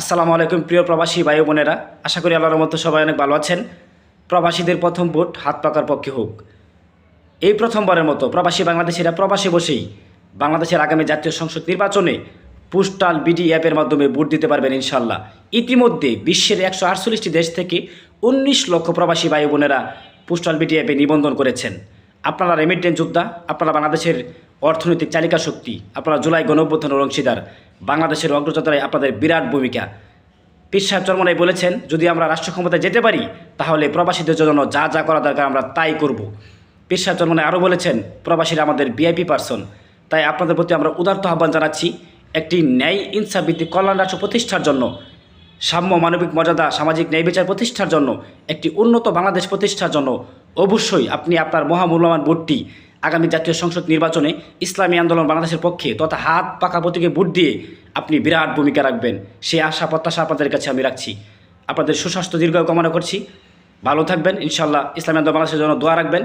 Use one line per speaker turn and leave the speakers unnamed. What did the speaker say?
আসসালামু আলাইকুম, প্রিয় প্রবাসী ভাই বোনেরা। আশা করি আল্লাহর মতো সবাই অনেক ভালো আছেন। প্রবাসীদের প্রথম ভোট হাত পাকার পক্ষে হোক। এই প্রথমবারের মতো প্রবাসী বাংলাদেশিরা প্রবাসী বসেই বাংলাদেশের আগামী জাতীয় সংসদ নির্বাচনে পোস্টাল বিডি অ্যাপের মাধ্যমে ভোট দিতে পারবেন ইনশাল্লাহ ইতিমধ্যে বিশ্বের একশো আটচল্লিশটি দেশ থেকে উনিশ লক্ষ প্রবাসী ভাই বোনেরা পোস্টাল বিডি অ্যাপে নিবন্ধন করেছেন। আপনারা রেমিটেন্স যোদ্ধা, আপনারা বাংলাদেশের অর্থনৈতিক চালিকা শক্তি। আপনারা জুলাই গণঅভ্যুত্থানের অংশীদার। বাংলাদেশের অগ্রযাত্রায় আপনাদের বিরাট ভূমিকা। পীর সাহেব চরমনাই বলেছেন, যদি আমরা রাষ্ট্র ক্ষমতায় যেতে পারি, তাহলে প্রবাসীদের জন্য যা যা করা দরকার আমরা তাই করব। পীর সাহেব চরমনাই আরও বলেছেন, প্রবাসীরা আমাদের ভিআইপি পার্সন। তাই আপনাদের প্রতি আমরা উদার্ত আহ্বান জানাচ্ছি, একটি ন্যায় ইনসাফ ভিত্তিক কল্যাণ রাষ্ট্র প্রতিষ্ঠার জন্য, সাম্য মানবিক মর্যাদা, সামাজিক ন্যায় বিচার প্রতিষ্ঠার জন্য, একটি উন্নত বাংলাদেশ প্রতিষ্ঠার জন্য। অবশ্যই আপনি আপনার মহামূল্যবান ভোটটি আগামী জাতীয় সংসদ নির্বাচনে ইসলামী আন্দোলন বাংলাদেশের পক্ষে তথা হাত পাকা প্রতীকে ভোট দিয়ে আপনি বিরাট ভূমিকা রাখবেন। সে আশা, প্রত্যাশা আপনাদের কাছে আমি রাখছি। আপনাদের সুস্বাস্থ্য দীর্ঘ কামনা করছি। ভালো থাকবেন। ইনশাল্লাহ ইসলামী আন্দোলন বাংলাদেশের জন্য দোয়া রাখবেন।